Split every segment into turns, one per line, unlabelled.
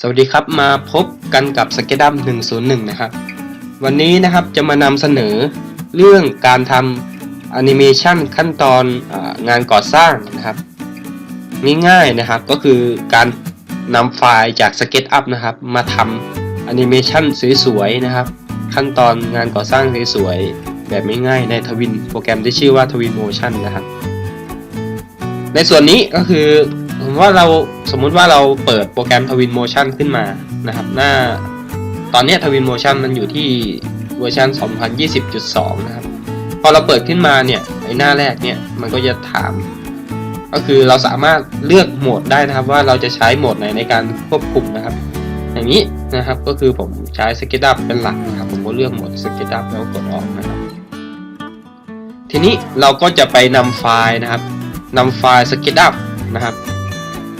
สวัสดีครับมาพบกันกับ s k e t u p 101 นะครับ วันนี้นะครับจะมานำเสนอเรื่องการทำแอนิเมชันขั้นตอนองานก่อสร้างนะครับ ง่ายๆนะครับก็คือการนำไฟล์จาก SketchUp นะครับ มาทำแอนิเมชันสวยๆนะครับ ขั้นตอนงานก่อสร้างสวยๆแบบง่ายๆในทวินโปรแกรมที่ชื่อว่าทวินโมชันนะครับ ในส่วนนี้ก็คือ ผมว่าเราสมมุติว่าเราเปิดโปรแกรมทวินโมชันขึ้นมานะครับ หน้าตอนนี้ทวินโมชันมันอยู่ที่เวอร์ชัน2020.2 นะครับ พอเราเปิดขึ้นมาเนี่ยไอหน้าแรกเนี่ยมันก็จะถาม ก็คือเราสามารถเลือกโหมดได้นะครับ ว่าเราจะใช้โหมดไหนในการควบคุมนะครับ อย่างนี้นะครับก็คือผมใช้ SketchUp เป็นหลักนะครับ ผมก็เลือกโหมด SketchUp แล้วกดออกนะครับ ทีนี้เราก็จะไปนำไฟล์นะครับนำไฟล์ SketchUp นะครับ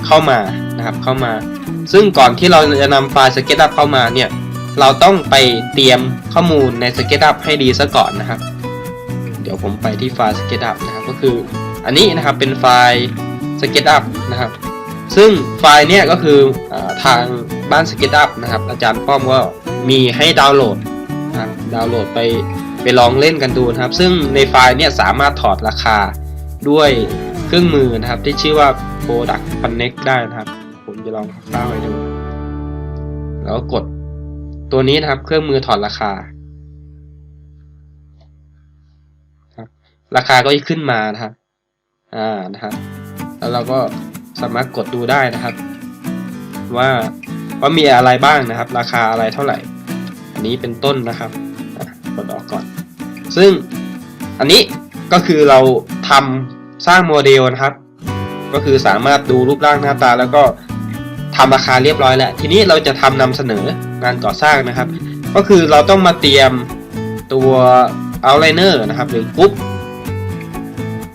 เข้ามานะครับเข้ามา ซึ่งก่อนที่เราจะนำไฟล์ SketchUp เข้ามาเนี่ยเราต้องไปเตรียมข้อมูลใน SketchUp ให้ดีซะก่อนนะครับ เดี๋ยวผมไปที่ไฟล์ SketchUp นะครับก็คืออันนี้นะครับเป็นไฟล์ SketchUp นะครับ ซึ่งไฟล์เนี่ยก็คืออทางบ้าน SketchUp นะครับ อาจารย์ป้อมก็มีให้ดาวน์โหลดนะครับดาวน์โหลดไปไปลองเล่นกันดูนะครับ ซึ่งในไฟล์เนี่ยสามารถถอดราคาด้วย เครื่องมือนะครับที่ชื่อว่า Product Connect ได้นะครับ ผมจะลองเข้าไปดู แล้วกดตัวนี้นะครับ เครื่องมือถอดราคาครับราคาก็จะขึ้นมานะครับอ่านะครับแล้วเราก็สามารถกดดูได้นะครับ ว่าว่ามีอะไรบ้างนะครับ ราคาอะไรเท่าไหร่ อันนี้เป็นต้นนะครับกดออกก่อน ซึ่งอันนี้ก็คือเราทำ สร้างโมเดลนะครับ ก็คือสามารถดูรูปร่างหน้าตา แล้วก็ทำราคาเรียบร้อยแล้ว ทีนี้เราจะทำนำเสนองานก่อสร้างนะครับ ก็คือเราต้องมาเตรียมตัว outliner นะครับ หรือกรุ๊ป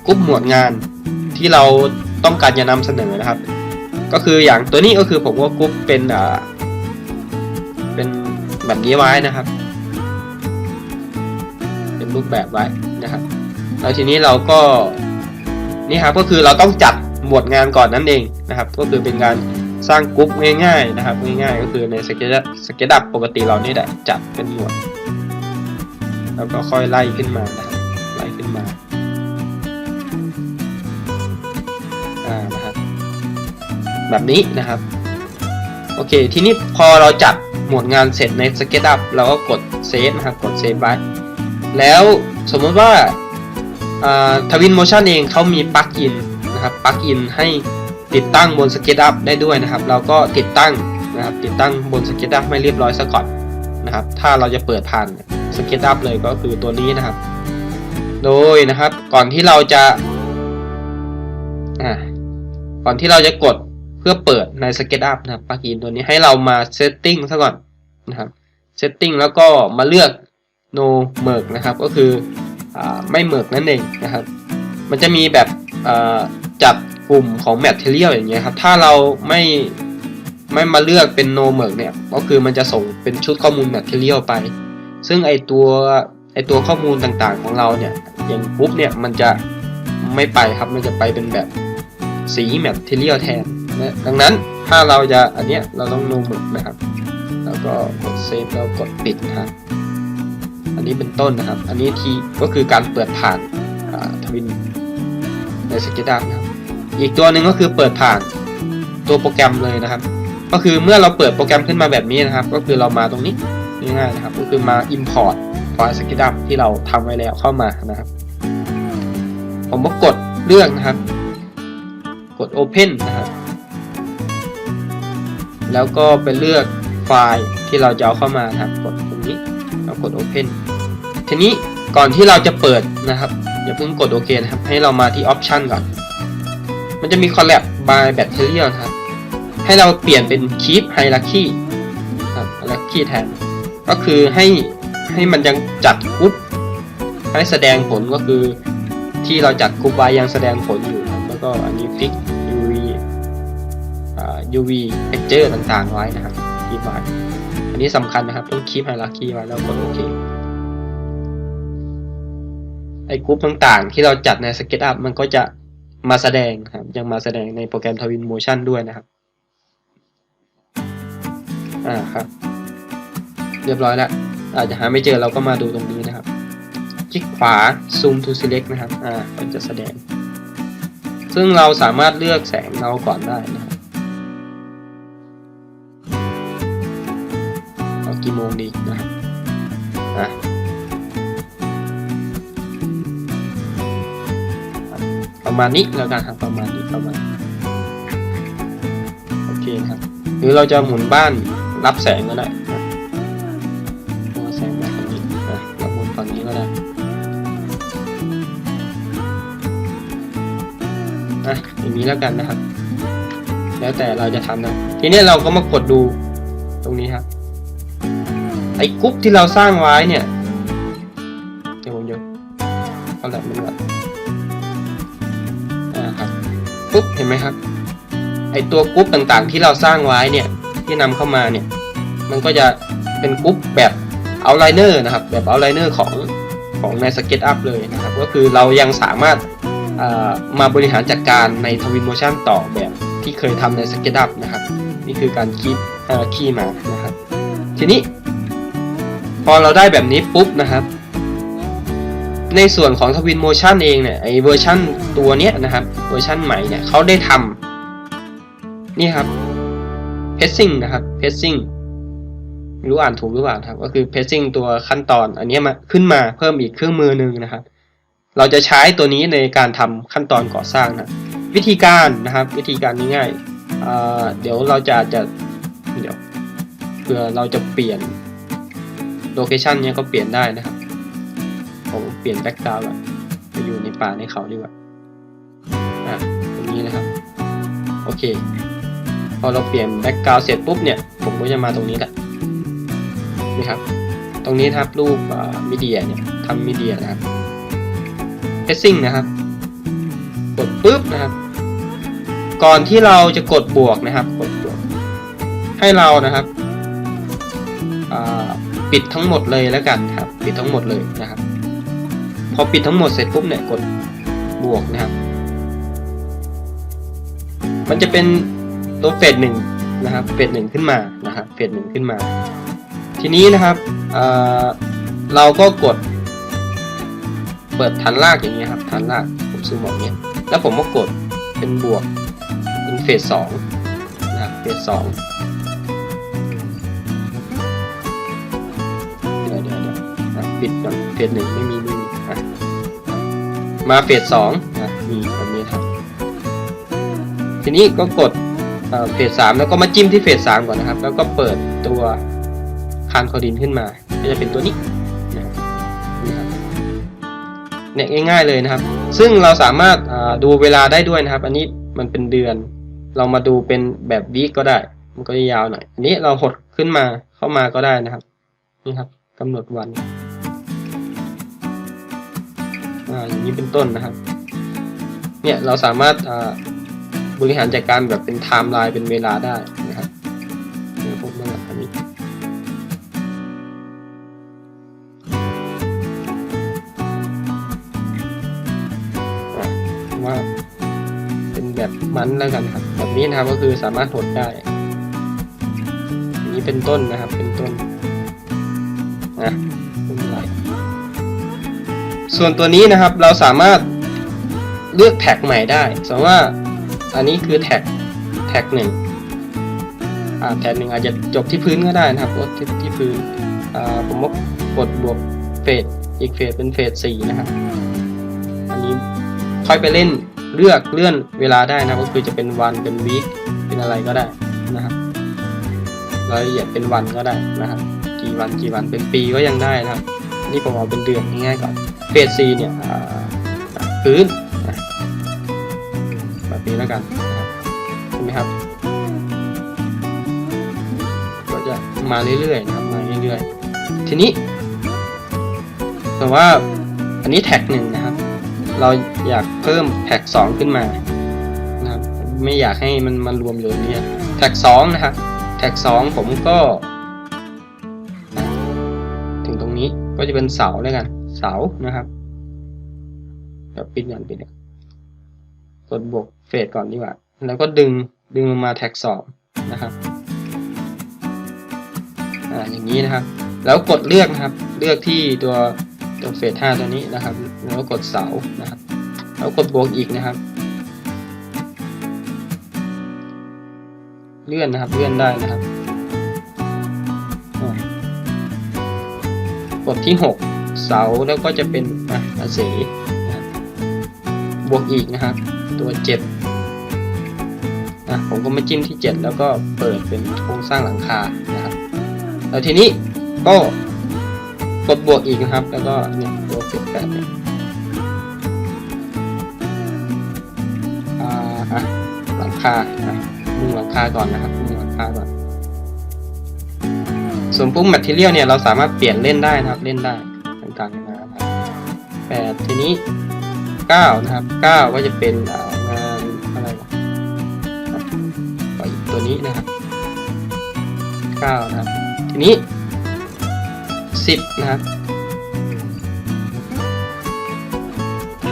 กรุ๊ปหมวดงานที่เราต้องการจะนำเสนอนะครับ ก็คืออย่างตัวนี้ก็คือผมก็กรุ๊ปเป็นอ่าเป็นแบบนี้ไว้นะครับ เป็นรูปแบบไว้นะครับ แล้วทีนี้เราก็ นี่ครับก็คือเราต้องจัดหมวดงานก่อนนั่นเองนะครับ ก็คือเป็นการสร้างกรุ๊ปง่ายๆนะครับง่ายๆ ก็คือในสเกจสเกจดับปกติเรานี่แหละจัดเป็นหมวด แล้วก็ค่อยไล่ขึ้นมานะครับไล่ขึ้นมาอ่านะครับแบบนี้นะครับโอเค ทีนี้พอเราจัดหมวดงานเสร็จใน SketchUp เราก็กดเซฟนะครับกดเซฟไว้แล้วสมมติว่า ทวินโมชันเองเขามีปลั๊กอินนะครับปลั๊กอินให้ติดตั้งบน SketchUp ได้ด้วยนะครับ เราก็ติดตั้งนะครับติดตั้งบน SketchUp ไม่เรียบร้อยซะก่อนนะครับ ถ้าเราจะเปิดผ่าน SketchUp เลยก็คือตัวนี้นะครับ โดยนะครับก่อนที่เราจะก่อนที่เราจะกดเพื่อเปิดใน SketchUp นะครับปลั๊กอินตัวนี้ให้เรามา Setting ซะก่อนนะครับ Setting แล้วก็มาเลือก no merge นะครับ ก็คือ ไม่เหมิกนั่นเองนะครับ มันจะมีแบบจัดกลุ่มของ Material อย่างเงี้ยครับ ถ้าเราไม่ไม่มาเลือกเป็น no merge เนี่ย ก็คือมันจะส่งเป็นชุดข้อมูล Material ไป ซึ่งไอตัวไอตัวข้อมูลต่างๆของเราเนี่ย อย่างปุ๊บเนี่ยมันจะไม่ไปครับ มันจะไปเป็นแบบสี Material แทนนะดังนั้นถ้าเราจะอันเนี้ยเราต้อง no merge นะครับ แล้วก็กด save แล้วกดปิดนะครับ อันนี้เป็นต้นนะครับ อันนี้ทีก็คือการเปิดผ่านทวินในสกิดับนะครับอีกตัวหนึ่งก็คือเปิดผ่านตัวโปรแกรมเลยนะครับ ก็คือเมื่อเราเปิดโปรแกรมขึ้นมาแบบนี้นะครับ ก็คือเรามาตรงนี้ง่ายๆนะครับ ก็คือมา import ไฟล์สกิดับที่เราทำไว้แล้วเข้ามานะครับ ผมก็กดเลือกนะครับ กด open นะครับแล้วก็ไปเลือกไฟล์ที่เราจะเอาเข้ามาครับ กดตรงนี้เรากด Open ทีนี้ก่อนที่เราจะเปิดนะครับอย่าเพิ่งกดโอเคนะครับ ให้เรามาที่ Option ก่อน มันจะมี Collab by Material นะครับ ให้เราเปลี่ยนเป็น Keep Hierarchy ครับ Hierarchy แทน ก็คือให้ให้มันยังจัดกรุ๊ปให้แสดงผลก็คือที่เราจัดกรุ๊ปไว้ยังแสดงผลอยู่ครับแล้วก็อันนี้ Fix UV UV Texture ต่างๆไว้นะครับคีบไว้อันนี้สำคัญนะครับต้องคีบไฮรักีไว้แล้วกดโอเค ไอ้กรุ๊ปต่างๆ ที่เราจัดใน SketchUp มันก็จะมาแสดงครับ ยังมาแสดงในโปรแกรม Twin Motion ด้วยนะครับ อ่าครับ เรียบร้อยแล้ว อาจจะหาไม่เจอเราก็มาดูตรงนี้นะครับ คลิกขวา zoom to select นะครับ อ่า มันจะแสดง ซึ่งเราสามารถเลือกแสงเงาก่อนได้นะครับเอากี่โมงดีนะครับ อะ มาณนี้แล้วกันครับประมาณนี้ประมาณโอเคครับ หรือเราจะหมุนบ้านรับแสงก็ได้นะเอาแสงมาฝั่งนี้นะเราหมุนฝั่งนี้ก็ได้อะอย่างนี้แล้วกันนะครับ แล้วแต่เราจะทำนะทีนี้เราก็มากดดูตรงนี้ครับไอ้กรุ๊ปที่เราสร้างไว้เนี่ยเดี๋ยวผมยวเอาแบบนี้ก่อน ปุ๊บเห็นไหมครับ ไอตัวกรุ๊ปต่างๆ ที่เราสร้างไว้เนี่ยที่นำเข้ามาเนี่ยมันก็จะเป็นกรุ๊ปแบบเอาไลเนอร์นะครับแบบเอาไลเนอร์ของของใน SketchUp เลยนะครับ ก็คือเรายังสามารถามาบริหารจัดการใน Twinmotion ต่อแบบที่เคยทำใน SketchUp นะครับ นี่คือการคีย์เอ่อคีย์มานะครับ ทีนี้ พอเราได้แบบนี้ปุ๊บนะครับ ในส่วนของ Twinmotion เองเนี่ยไอเวอร์ชันตัวเนี้ยนะครับเวอร์ชันใหม่เนี่ยเขาได้ทำนี่ครับ pacing นะครับ pacing ไม่รู้อ่านถูกหรือเปล่าครับ ก็คือ pacing ตัวขั้นตอน อันนี้มาขึ้นมาเพิ่มอีกเครื่องมือหนึ่งนะครับ เราจะใช้ตัวนี้ในการทำขั้นตอนก่อสร้างนะวิธีการนะครับ วิธีการง่ายๆอ่าเดี๋ยวเราจะจะเดี๋ยวเผื่อเราจะเปลี่ยนโลเคชันเนี้ยก็เปลี่ยนได้นะครับ ผมเปลี่ยนแบ็กกราวด์ล้วไปอยู่ในป่าในเขาดีกว่า อะตรงนี้นะครับ โอเค พอเราเปลี่ยนแบ็กกราวด์เสร็จปุ๊บเนี่ย ผมก็จะมาตรงนี้แหละนี่ครับ ตรงนี้ครับรูปมีเดียเนี่ยทำมีเดียนะครับ Passing นะครับ กดปุ๊บนะครับ ก่อนที่เราจะกดบวกนะครับ กดบวก ให้เรานะครับปิดทั้งหมดเลยแล้วกันครับ ปิดทั้งหมดเลยนะครับ พอปิดทั้งหมดเสร็จปุ๊บเนี่ยกดบวกนะครับ มันจะเป็นตัวเฟสหนึ่งนะครับเฟสหนึ่งขึ้นมานะครับเฟสหนึ่งขึ้นมา ทีนี้นะครับเเราก็กด เปิดฐานรากอย่างเงี้ยครับฐานรากผมซูมออกเนี้ยแล้วผมก็กดเป็นบวกเป็นเฟสสองนะครับเฟสสองเดี๋ยวเดี๋ยวเดี๋ยวอะปิดก่อนเฟสหนึ่งไม่มี มาเฟสสองนะมีแบบนี้ครับ ทีนี้ก็กดเฟสสามแล้วก็มาจิ้มที่เฟสสามก่อนนะครับ แล้วก็เปิดตัวคานคอดินขึ้นมา ก็จะเป็นตัวนี้นะครับนี่ครับเนี่ยง่ายๆเลยนะครับ ซึ่งเราสามารถาดูเวลาได้ด้วยนะครับ อันนี้มันเป็นเดือน เรามาดูเป็นแบบวีก็ได้ มันก็จะยาวหน่อย อันนี้เราหดขึ้นมาเข้ามาก็ได้นะครับ นี่ครับกำหนดวัน อ่าอย่างนี้เป็นต้นนะครับ เนี่ยเราสามารถอ่าบริหารจัดการแบบเป็นไทม์ไลน์เป็นเวลาได้นะครับเดี๋ยวผมมาอันนี้ว่าเป็นแบบมันแล้วกันครับ แบบนี้นะครับก็คือสามารถหดได้นี้เป็นต้นนะครับเป็นต้นนะ ส่วนตัวนี้นะครับเราสามารถเลือกแท็กใหม่ได้สมมติว่าอันนี้คือแท็กแท็กหนึ่งอ่าแท็กหนึ่งอาจจะจบที่พื้นก็ได้นะครับกดที่ที่พื้นผมว่ากดบวกเฟสอีกเฟสเป็นเฟสสี่นะครับอันนี้ค่อยไปเล่นเลือกเลื่อนเวลาได้นะก็คือจะเป็นวันเป็นวีคเป็นอะไรก็ได้นะครับรายละเอียดเป็นวันก็ได้นะครับ กี่วันกี่วันเป็นปีก็ยังได้นะครับ นี่ผมเอาเป็นเดือนง่ายๆก่อนเฟสซีเนี่ยพื้นแบบนี้แล้วกันนะครับเห็นไหมครับ ก็จะมาเรื่อยๆนะครับมาเรื่อยๆทีนี้ แต่ว่าอันนี้แท็กหนึ่งนะครับ เราอยากเพิ่มแท็กสองขึ้นมานะครับ ไม่อยากให้มันมันรวมอยู่ตรงนี้แท็กสองนะครับ แท็กสองผมก็ ก็จะเป็นเสาแล้วกัน เสานะครับเดี๋ยวปิดก่อนปิดก่อนกดบวกเฟสก่อนดีกว่า แล้วก็ดึงดึงลงมาแท็กสองนะครับอ่าอย่างนี้นะครับ แล้วกดเลือกนะครับ เลือกที่ตัวตัวเฟสห้าตัวนี้นะครับ แล้วกดเสานะครับ แล้วกดบวกอีกนะครับ เลื่อนนะครับ เลื่อนได้นะครับากดที่หกเสาแล้วก็จะเป็นอะอาเสนะครับวกอีกนะครับ ตัวเจ็ดอะผมก็มาจิ้มที่เจ็ดแล้วก็เปิดเป็นโครงสร้างหลังคานะครับแล้วทีนี้ก็กดบวกอีกนะครับ แล้วก็เนี่ยตัวเฟสแปดเนี่ยหลังคาอะมุงหลังคาก่อนนะครับมุงหลังคาก่อน ส่วนปุ่มแมทเทียลเนี่ยเราสามารถเปลี่ยนเล่นได้นะครับเล่นได้ต่างๆนานานะครับแปดทีนี้เก้านะครับเก้าก็จะเป็นงานอะไรวะอะปตัวนี้นะครับเก้านะครับทีนี้สิบนะครับ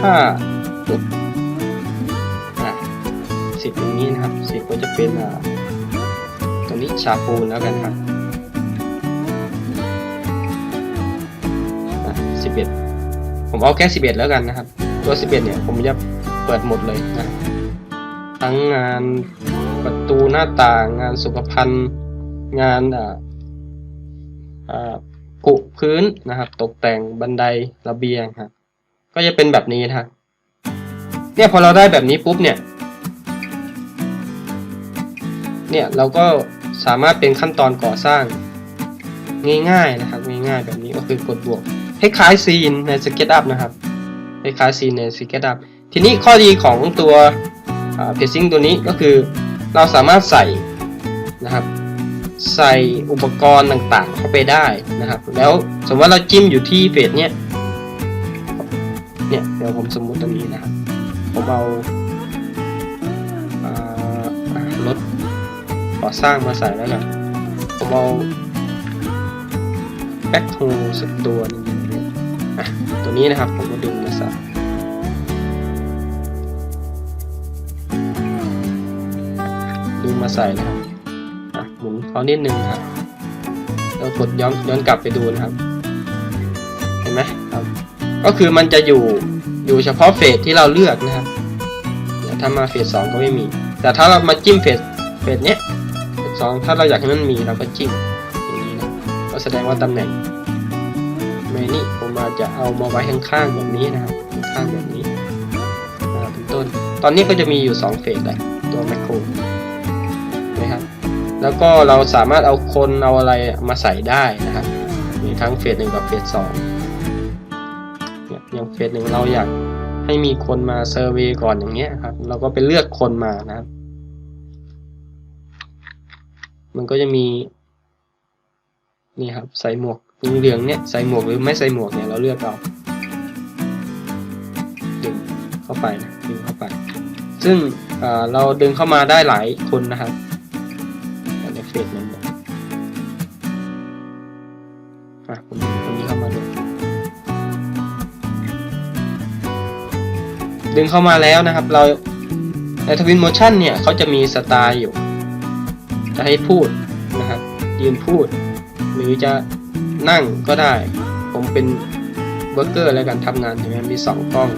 ถ้าปุ๊บสิบอย่างนี้นะครับสิบก็จะเป็นอ่าตัวนี้ชาปูนแล้วกันครับ ผมเอาแค่สิบเอ็ดแล้วกันนะครับ ตัวสิบเอ็ดเนี่ยผมจะเปิดหมดเลยนะ ทั้งงานประตูหน้าต่าง งานสุขภัณฑ์ งานอ่าอ่ากุพื้นนะครับ ตกแต่งบันไดระเบียงครับ ก็จะเป็นแบบนี้นะครับเนี่ยพอเราได้แบบนี้ปุ๊บเนี่ย เนี่ยเราก็สามารถเป็นขั้นตอนก่อสร้างง่ายๆนะครับ ง่ายๆแบบนี้ก็คือกดบวก คล้ายๆซีนใน SketchUp นะครับคล้ายๆซีนใน SketchUp ทีนี้ข้อดีของตัวเพจซิงตัวนี้ก็คือเราสามารถใส่นะครับใส่อุปกรณ์ต่างๆ เข้าไปได้นะครับ แล้วสมมติว่าเราจิ้มอยู่ที่เพจเนี้ยเนี่ยเดี๋ยวผมสมมุติตรงนี้นะครับ ผมเอารถก่อสร้างมาใส่แล้วกันผมเอาแบ็คโฮสักตัวนึง อะตัวนี้นะครับผมก็ดึงมาใส่ดึงมาใส่นะครับอะหมุนเขานิดนึงครับแล้วกดย้อนย้อนกลับไปดูนะครับ เห็นไหมครับ ก็คือมันจะอยู่อยู่เฉพาะเฟสที่เราเลือกนะครับเดี๋ยวถ้ามาเฟสสองก็ไม่มี แต่ถ้าเรามาจิ้มเฟสเฟสเนี้ยเฟสสองถ้าเราอยากให้มันมีเราก็จิ้มอย่างนี้นะก็แสดงว่าตำแหน่ง เมนี่ผมอาจจะเอามาไว้ข้างๆแบบนี้นะครับข้างๆแบบนี้เป็นต้น ตอนนี้ก็จะมีอยู่ 2 เฟสเลยตัวแมคโครนะครับแล้วก็เราสามารถเอาคนเอาอะไรมาใส่ได้นะครับมีทั้งเฟสหนึ่งกับเฟสสองเนี่ยอย่างเฟสหนึ่งเราอยากให้มีคนมาเซอร์เวยก่อนอย่างเงี้ยครับ เราก็ไปเลือกคนมานะครับ มันก็จะมี นี่ครับ ใส่หมวก เหลืองเนี่ยใส่หมวกหรือไม่ใส่หมวกเนี่ยเราเลือกเอาดึงเข้าไปนะดึงเข้าไป ซึ่งเราดึงเข้ามาได้หลายคนนะครับในเฟสนั้นเนี่ยอะคนนี้เข้ามาดึงเข้ามาแล้วนะครับ เราในทวินโมชั่นเนี่ยเขาจะมีสไตล์อยู่ จะให้พูดนะครับยืนพูด หรือจะ นั่งก็ได้ ผมเป็นเวิร์กเกอร์แล้วกันทำงานเห็นไหมมีสองกล้อง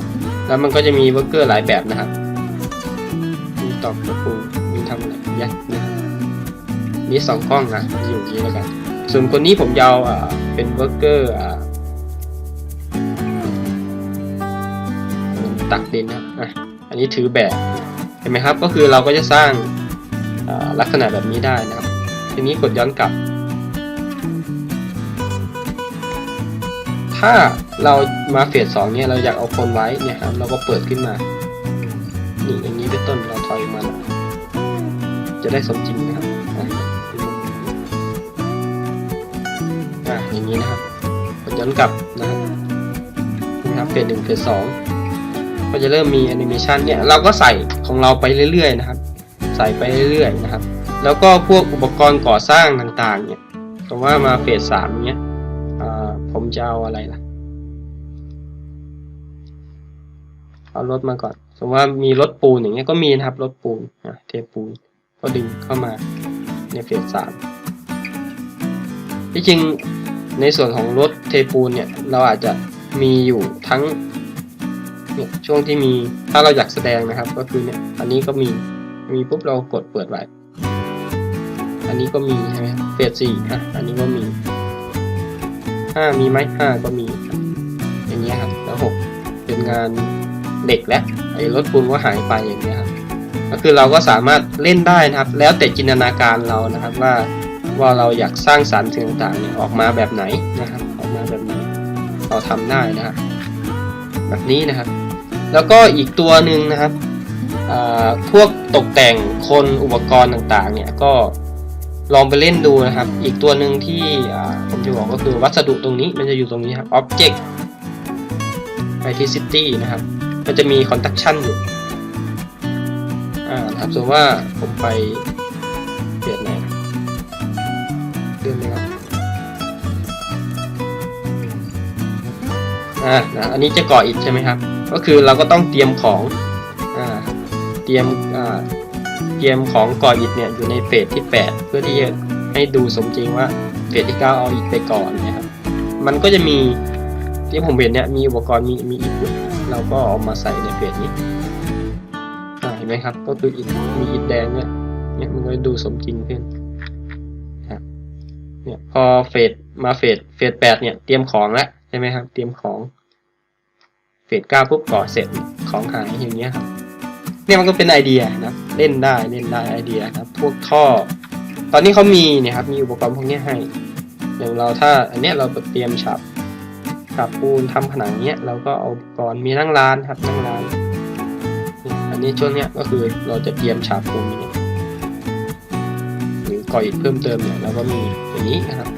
แล้วมันก็จะมีเวิร์กเกอร์หลายแบบนะครับมีตอกตะปูมีทำอะไรยัดนะครับมีสองกล้องนะอยู่นี้แล้วกัน ส่วนคนนี้ผมยาวอ่าเป็นเวิร์กเกอร์อ่าตักดินนะครับอะอันนี้ถือแบบเห็นไหมครับก็คือเราก็จะสร้างลักษณะแบบนี้ได้นะครับ ทีนี้กดย้อนกลับ ถ้าเรามาเฟสสองเนี่ยเราอยากเอาคนไว้เนี่ยครับเราก็เปิดขึ้นมานี่อย่างนี้เป็นต้นเราถอยมาหน่อยจะได้สมจริงนะครับอะอะอย่างนี้นะครับกดย้อนกลับนะครับนะครับเฟสหนึ่งเฟสสองก็จะเริ่มมีแอนิเมชันเนี่ยเราก็ใส่ของเราไปเรื่อยๆนะครับ ใส่ไปเรื่อยๆนะครับ แล้วก็พวกอุปกรณ์ก่อสร้างต่างๆเนี่ยสมมติว่ามาเฟสสามเนี่ย ผมจะเอาอะไรล่ะ เอารถมาก่อน สมมติว่ามีรถปูนอย่างเงี้ยก็มีนะครับรถปูนอะเทปูน ก็ดึงเข้ามาในเฟสสามที่จริงในส่วนของรถเทปูนเนี่ยเราอาจจะมีอยู่ทั้งเนี่ยช่วงที่มีถ้าเราอยากแสดงนะครับ ก็คือเนี่ยอันนี้ก็มีมีปุ๊บเรากดเปิดไว้ อันนี้ก็มีใช่ไหมเฟสสี่อะอันนี้ก็มี ห้ามีไหมห้าก็มีครับอย่างเงี้ยครับ แล้วหกเป็นงานเด็กและไอ้รถปูนก็หายไปอย่างเงี้ยครับก็คือเราก็สามารถเล่นได้นะครับ แล้วแต่จินตนาการเรานะครับว่าว่าเราอยากสร้างสรรค์สิ่งต่างๆเนี่ยออกมาแบบไหนนะครับ ออกมาแบบไหนเราทำได้นะครับ แบบนี้นะครับ แล้วก็อีกตัวหนึ่งนะครับพวกตกแต่งคนอุปกรณ์ต่างๆ เนี่ยก็ ลองไปเล่นดูนะครับ อีกตัวหนึ่งที่ผมจะบอกก็คือวัสดุตรงนี้มันจะอยู่ตรงนี้ครับ object ไปที่ city นะครับ มันจะมี construction อยู่อ่านะครับสมมติว่าผมไปเปลี่ยนไหนเดือนเลยครับอ่านะอันนี้จะก่ออิฐใช่ไหมครับ ก็คือเราก็ต้องเตรียมของอ่าเตรียมอ่าเตรียมของก่ออิฐเนี่ยอยู่ในเฟสที่ 8 เพื่อที่จะให้ดูสมจริงว่าเฟสที่9เอาอิฐไปก่อนนะครับ มันก็จะมีที่ผมเห็นเนี่ยมีอุปกรณ์มีมีอิฐอยู่เราก็เอามาใส่ในเฟสนี้เห็นไหมครับ ก็คืออิฐมีอิฐแดงเนี่ยเนี่ยมันก็ดูสมจริงขึ้นเนี่ยพอเฟสมาเฟสเฟสแปดเนี่ยเตรียมของแล้วใช่ไหมครับ เตรียมของเฟสเก้าปุ๊บก่อเสร็จของหายอย่างเงี้ยครับเนี่ยมันก็เป็นไอเดียนะเล่นได้เล่นได้ไอเดียครับ พวกท่อ ตอนนี้เขามีเนี่ยครับมีอุปกรณ์พวกนี้ให้ อย่างเราถ้าอันเนี้ยเราเตรียมฉาบฉาบปูนทำผนังเนี้ยเราก็เอาอุปกรณ์มีนั่งร้านครับนั่งร้าน อันนี้ช่วงเนี้ยก็คือเราจะเตรียมฉาบปูนเนี่ยหรือก่ออิฐเพิ่มเติมเนี่ยเราก็มีอย่างนี้นะครับ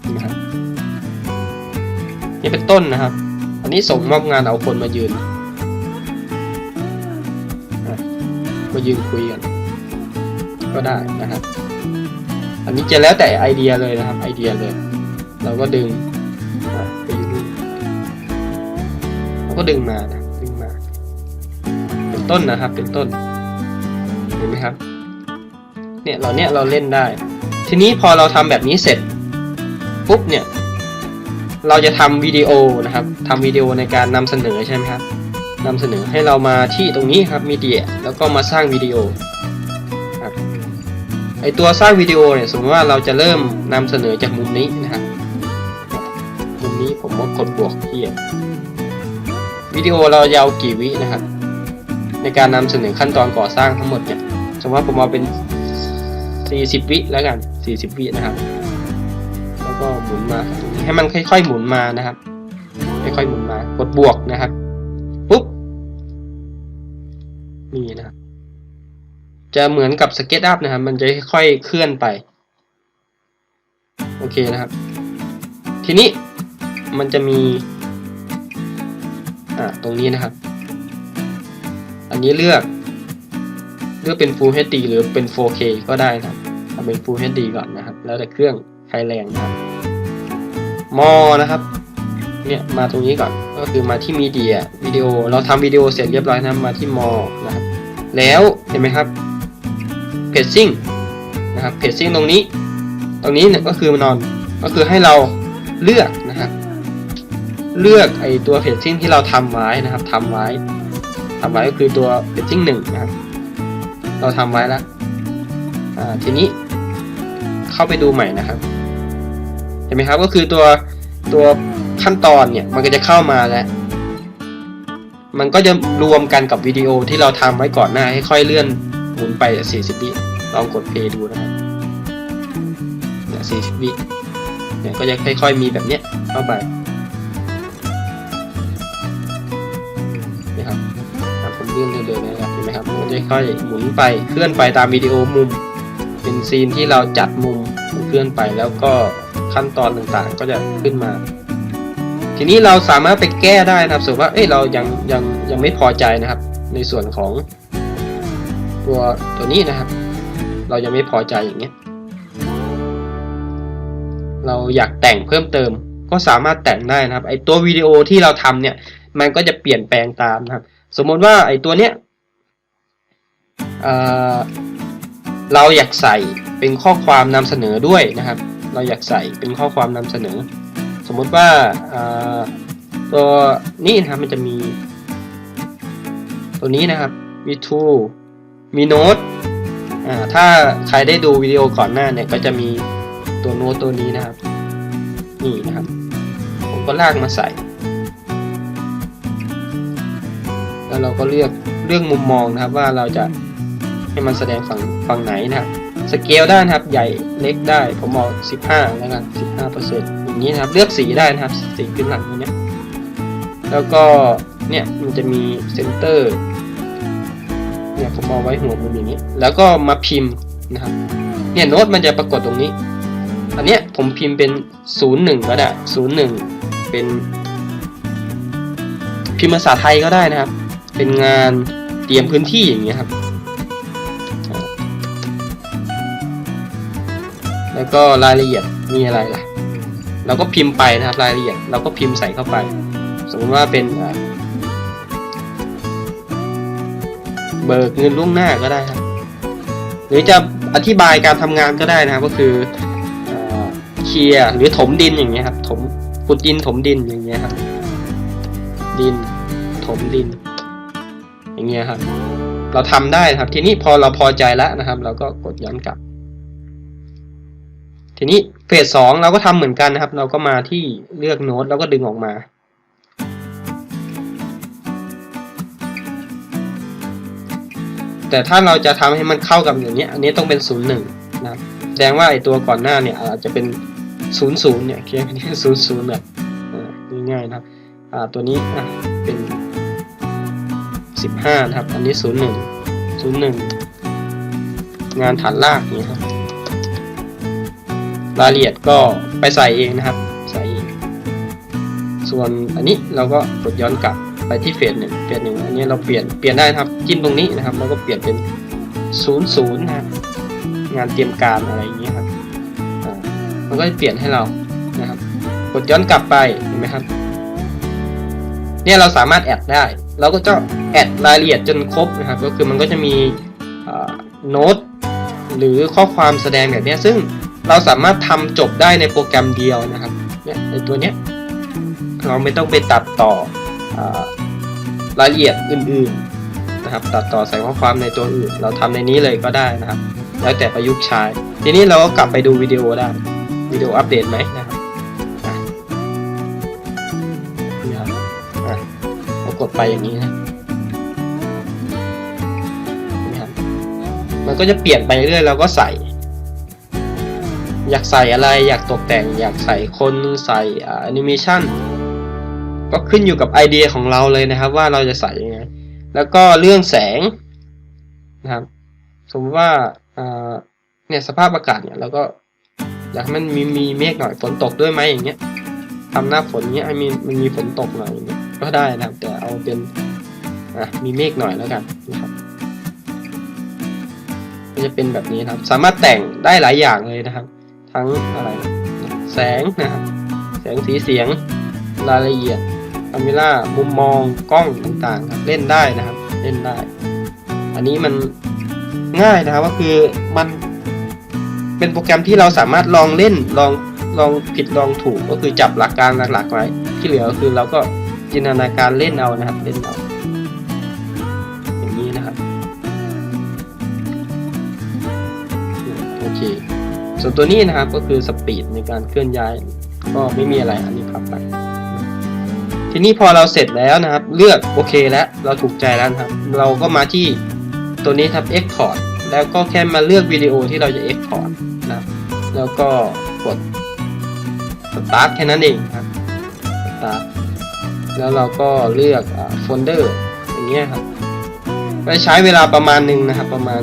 เห็นะครับนี่เป็นต้นนะครับ อันนี้ส่งมอบงานเอาคนมายืนมายืนคุยกัน ก็ได้นะครับอันนี้จะแล้วแต่ไอเดียเลยนะครับไอเดียเลย เราก็ดึงไปอยู่นู่นเราก็ดึงมานะดึงมา เป็นต้นนะครับเป็นต้นเห็นไหมครับเนี่ยเราเนี่ยเราเล่นได้ ทีนี้พอเราทำแบบนี้เสร็จปุ๊บเนี่ยเราจะทำวิดีโอนะครับทำวิดีโอในการนำเสนอใช่ไหมครับนำเสนอให้เรามาที่ตรงนี้ครับมีเดียแล้วก็มาสร้างวิดีโอ ไอตัวสร้างวิดีโอเนี่ยสมมติว่าเราจะเริ่มนำเสนอจากมุมนี้นะครับมุมนี้ผมว่ากดบวกที่วิดีโอเรายาวกี่วินะครับ ในการนำเสนอขั้นตอนก่อสร้างทั้งหมดเนี่ยสมมติว่าผมเอาเป็น 40 วิแล้วกัน 40 วินะครับ แล้วก็หมุนมาให้มันค่อยๆหมุนมานะครับค่อยๆหมุนมากดบวกนะครับปุ๊บนี่นะครับ จะเหมือนกับสเก็ตอัพนะครับ มันจะค่อยเคลื่อนไป โอเคนะครับ ทีนี้มันจะมี อ่า ตรงนี้นะครับ อันนี้เลือก เลือกเป็น Full HD หรือเป็น 4K ก็ได้นะครับเอาเป็น Full HD ก่อนนะครับ แล้วแต่เครื่องใครแรงนะครับ มอ นะครับเนี่ยมาตรงนี้ก่อนก็คือมาที่มีเดียวิดีโอเราทำวิดีโอเสร็จเรียบร้อยนะมาที่มอนะครับแล้วเห็นไหมครับ เพจซิ่งนะครับเพจซิ่งตรงนี้ ตรงนี้เนี่ยก็คือนอนก็คือให้เราเลือกนะครับเลือกไอตัวเพจซิ่งที่เราทำไว้นะครับทำไว้ทำไว้ก็คือตัวเพจซิ่งหนึ่งนะครับ เราทำไว้แล้วอ่าทีนี้เข้าไปดูใหม่นะครับ เห็นไหมครับก็คือตัวตัวขั้นตอนเนี่ยมันก็จะเข้ามาแล้ว มันก็จะรวมกันกับวิดีโอที่เราทำไว้ก่อนหน้าให้ค่อยเลื่อน หมุนไป40วิลองกดเพย์ดูนะครับเนี่ย40วิเนี่ยก็จะค่อย ๆ มีแบบเนี้ยเข้าไปนี่ครับครับผมเลื่อนเดินๆนะครับเห็นไหมครับมันจะค่อยหมุนไปเคลื่อนไปตามวิดีโอมุม เป็นซีนที่เราจัดมุมเคลื่อนไปแล้วก็ขั้นตอนต่างๆก็จะขึ้นมา ทีนี้เราสามารถไปแก้ได้นะครับสมมติว่าเอ้ยเรายังยังยังไม่พอใจนะครับ ในส่วนของ ตัวตัวนี้นะครับ เรายังไม่พอใจอย่างเงี้ย เราอยากแต่งเพิ่มเติม ก็สามารถแต่งได้นะครับ ไอตัววิดีโอที่เราทำเนี่ย มันก็จะเปลี่ยนแปลงตามนะครับ สมมติว่าไอตัวเนี้ยเเราอยากใส่เป็นข้อความนำเสนอด้วยนะครับ เราอยากใส่เป็นข้อความนำเสนอ สมมุติว่าาตัวนี้นะครับมันจะมี ตัวนี้นะครับมี tool มีโน้ตอ่าถ้าใครได้ดูวิดีโอก่อนหน้าเนี่ยก็จะมีตัวโน้ตตัวนี้นะครับ นี่นะครับ ผมก็ลากมาใส่ แล้วเราก็เลือกเรื่องมุมมองนะครับว่าเราจะให้มันแสดงฝั่งฝั่งไหนนะครับสเกลได้นะครับใหญ่เล็กได้ผมเอา15แล้วกัน15เปอร์เซ็นต์อย่างนี้นะครับเลือกสีได้นะครับสีขึ้นหลังนี้เนี่ยแล้วก็เนี่ยมันจะมีเซนเตอร์ เนี่ยผมเอาไว้หัวมุมอย่างนี้ แล้วก็มาพิมพ์นะครับ เนี่ยโน้ตมันจะปรากฏตรงนี้ อันเนี้ยผมพิมพ์เป็น 01 ก็ได้ 01 เป็น พิมพ์ภาษาไทยก็ได้นะครับ เป็นงานเตรียมพื้นที่อย่างเงี้ยครับ แล้วก็รายละเอียดมีอะไรล่ะ เราก็พิมพ์ไปนะครับรายละเอียด เราก็พิมพ์ใส่เข้าไป สมมติว่าเป็นอ่า เบิกเงินล่วงหน้าก็ได้ครับ หรือจะอธิบายการทำงานก็ได้นะครับ ก็คือเคลียร์หรือถมดินอย่างเงี้ยครับ ถมขุดดินถมดินอย่างเงี้ยครับ ดิน ถมดิน อย่างเงี้ยครับ เราทำได้ครับ ทีนี้พอเราพอใจแล้วนะครับ เราก็กดย้อนกลับ ทีนี้เฟสสองเราก็ทำเหมือนกันนะครับ เราก็มาที่เลือกโน้ตแล้วก็ดึงออกมา แต่ถ้าเราจะทำให้มันเข้ากับอย่างนี้อันนี้ต้องเป็นศูนย์หนึ่งนะแสดงว่าไอตัวก่อนหน้าเนี่ยอาจจะเป็นศูนย์ศูนย์เนี่ยเขียนอันนี้ศูนย์ศูนย์แบบง่ายๆนะครับอ่าตัวนี้อะเป็นสิบห้านะครับ อันนี้ศูนย์หนึ่งศูนย์หนึ่งงานฐานลากนี้ครับรายละเอียดก็ไปใส่เองนะครับ ใส่เองส่วนอันนี้เราก็กดย้อนกลับ ไปที่เฟสหนึ่งเฟสหนึ่งอันนี้เราเปลี่ยนเปลี่ยนได้นะครับจิ้มตรงนี้นะครับ แล้วก็เปลี่ยนเป็นศูนย์ศูนย์นะงานเตรียมการอะไรอย่างเงี้ยครับมันก็จะเปลี่ยนให้เรานะครับ กดย้อนกลับไปเห็นไหมครับ เนี่ยเราสามารถแอดได้เราก็จะแอดรายละเอียดจนครบนะครับ ก็คือมันก็จะมีโน้ตหรือข้อความแสดงแบบนี้ซึ่งเราสามารถทำจบได้ในโปรแกรมเดียวนะครับเนี่ยในตัวเนี้ยเราไม่ต้องไปตัดต่ออา รายละเอียดอื่นๆนะครับ ตัดต่อใส่ข้อความในตัวอื่น เราทำในนี้เลยก็ได้นะครับ แล้วแต่ประยุกต์ใช้ ทีนี้เราก็กลับไปดูวิดีโอได้ วิดีโออัปเดตไหมนะครับอะนี่ครับอะเรากดไปอย่างนี้นะครับมันก็จะเปลี่ยนไปเรื่อยเราก็ใส่ อยากใส่อะไรอยากตกแต่ง อยากใส่คนใส่แอนิเมชัน ก็ขึ้นอยู่กับไอเดียของเราเลยนะครับ ว่าเราจะใส่ยังไง แล้วก็เรื่องแสงนะครับ สมมติว่าเนี่ยสภาพอากาศเนี่ยเราก็อยากให้มันมีมีเมฆหน่อยฝนตกด้วยไหมอย่างเงี้ยทำหน้าฝนเงี้ยให้มีมันมีฝนตกหน่อยอย่างเงี้ยก็ได้นะครับ แต่เอาเป็นอะมีเมฆหน่อยแล้วกันนะครับก็จะเป็นแบบนี้นะครับ สามารถแต่งได้หลายอย่างเลยนะครับ ทั้งอะไร แสงนะครับ แสงสีเสียงรายละเอียด คาเมล่ามุมมองกล้องต่างๆครับเล่นได้นะครับ เล่นได้ อันนี้มันง่ายนะครับก็คือมันเป็นโปรแกรมที่เราสามารถลองเล่นลองลองผิดลองถูกก็คือจับหลักการหลักๆไว้ที่เหลือก็คือเราก็จินตนาการเล่นเอานะครับเล่นเอาอย่างนี้นะครับโอเคส่วนตัวนี้นะครับก็คือสปีดในการเคลื่อนย้าย ก็ไม่มีอะไรอันนี้พับไป ทีนี้พอเราเสร็จแล้วนะครับ เลือกโอเคแล้วเราถูกใจแล้วครับ เราก็มาที่ตัวนี้ครับ Export แล้วก็แค่มาเลือกวิดีโอที่เราจะ Export นะครับ แล้วก็กด Start แค่นั้นเองครับ Start แล้วเราก็เลือกโฟลเดอร์อย่างเงี้ยครับไปใช้เวลาประมาณหนึ่งนะครับ ประมาณ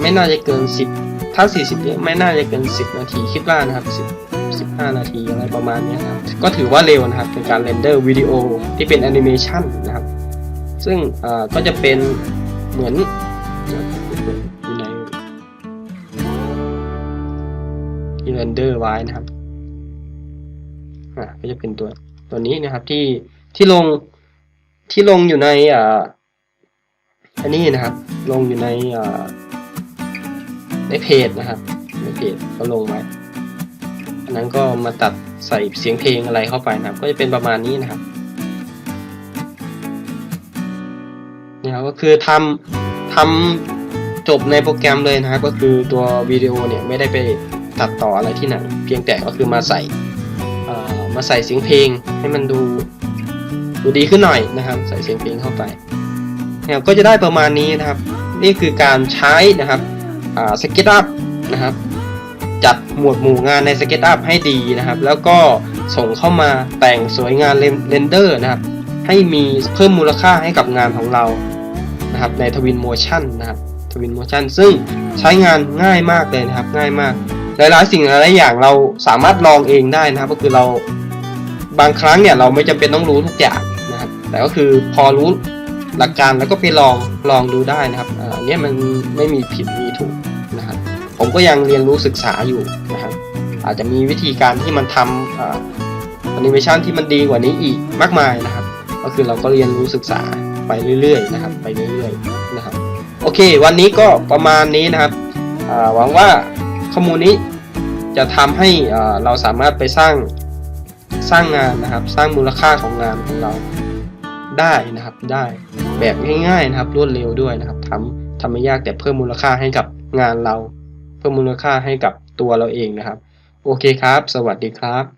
ไม่น่าจะเกิน 10ถ้า40เนี่ยไม่น่าจะเกิน 10 นาทีคิดว่านะครับ 10 15 นาทีอะไรประมาณนี้ครับก็ถือว่าเร็วนะครับในการเรนเดอร์วิดีโอที่เป็นแอนิเมชันนะครับ ซึ่งอ่าก็จะเป็นเหมือนอยู่ในที่เรนเดอร์ไว้นะครับอ่าก็จะเป็นตัวตัวนี้นะครับที่ที่ลงที่ลงอยู่ในอ่าอันนี้นะครับ ลงอยู่ในอ่าในเพจนะครับในเพจก็ลงไว้ อันนั้นก็มาตัดใส่เสียงเพลงอะไรเข้าไปนะครับ ก็จะเป็นประมาณนี้นะครับเนี่ยครับก็คือทำทำจบในโปรแกรมเลยนะครับ ก็คือตัววิดีโอเนี่ยไม่ได้ไปตัดต่ออะไรที่ไหนเพียงแต่ก็คือมาใส่เอ่อมาใส่เสียงเพลงให้มันดูดูดีขึ้นหน่อยนะครับ ใส่เสียงเพลงเข้าไปเนี่ยก็จะได้ประมาณนี้นะครับ นี่คือการใช้นะครับสก็ตอัพนะครับ จัดหมวดหมู่งานใน SketchUp ให้ดีนะครับ แล้วก็ส่งเข้ามาแต่งสวยงานเรนเดอร์นะครับ ให้มีเพิ่มมูลค่าให้กับงานของเรานะครับใน Twin Motion นะครับ Twin Motion ซึ่งใช้งานง่ายมากเลยนะครับ ง่ายมาก หลายๆ สิ่งหลายๆอย่างเราสามารถลองเองได้นะครับ ก็คือเราบางครั้งเนี่ยเราไม่จำเป็นต้องรู้ทุกอย่างนะครับ แต่ก็คือพอรู้หลักการแล้วก็ไปลองลองดูได้นะครับอันนี้มันไม่มีผิดมี ผมก็ยังเรียนรู้ศึกษาอยู่นะครับ อาจจะมีวิธีการที่มันทำแอนิเมชันที่มันดีกว่านี้อีกมากมายนะครับ ก็คือเราก็เรียนรู้ศึกษาไปเรื่อยๆนะครับ ไปเรื่อยๆนะครับ โอเค วันนี้ก็ประมาณนี้นะครับหวังว่าข้อมูลนี้จะทำให้เราสามารถไปสร้างสร้างงานนะครับ สร้างมูลค่าของงานของเราได้นะครับได้แบบง่ายๆนะครับรวดเร็วด้วยนะครับทำทำไม่ยากแต่เพิ่มมูลค่าให้กับงานเรา เพิ่มมูลค่าให้กับตัวเราเองนะครับ โอเคครับ สวัสดีครับ